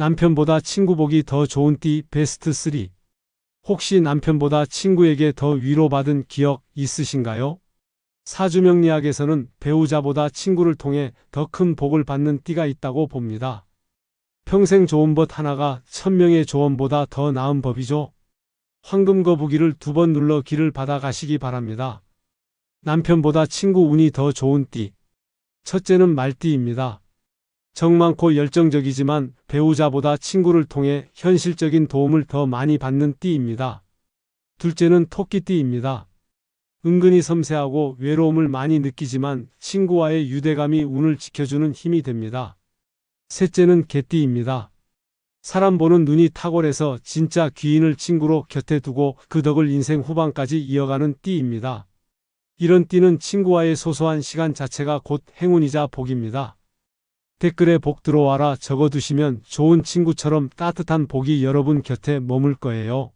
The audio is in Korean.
남편보다 친구 보기 더 좋은 띠 베스트 3. 혹시 남편보다 친구에게 더 위로받은 기억 있으신가요? 사주명리학에서는 배우자보다 친구를 통해 더 큰 복을 받는 띠가 있다고 봅니다. 평생 좋은 법 하나가 천명의 조언보다 더 나은 법이죠. 황금 거북이를 두 번 눌러 길을 받아 가시기 바랍니다. 남편보다 친구 운이 더 좋은 띠. 첫째는 말띠입니다. 정 많고 열정적이지만 배우자보다 친구를 통해 현실적인 도움을 더 많이 받는 띠입니다. 둘째는 토끼띠입니다. 은근히 섬세하고 외로움을 많이 느끼지만 친구와의 유대감이 운을 지켜주는 힘이 됩니다. 셋째는 개띠입니다. 사람 보는 눈이 탁월해서 진짜 귀인을 친구로 곁에 두고 그 덕을 인생 후반까지 이어가는 띠입니다. 이런 띠는 친구와의 소소한 시간 자체가 곧 행운이자 복입니다. 댓글에 복 들어와라 적어두시면 좋은 친구처럼 따뜻한 복이 여러분 곁에 머물 거예요.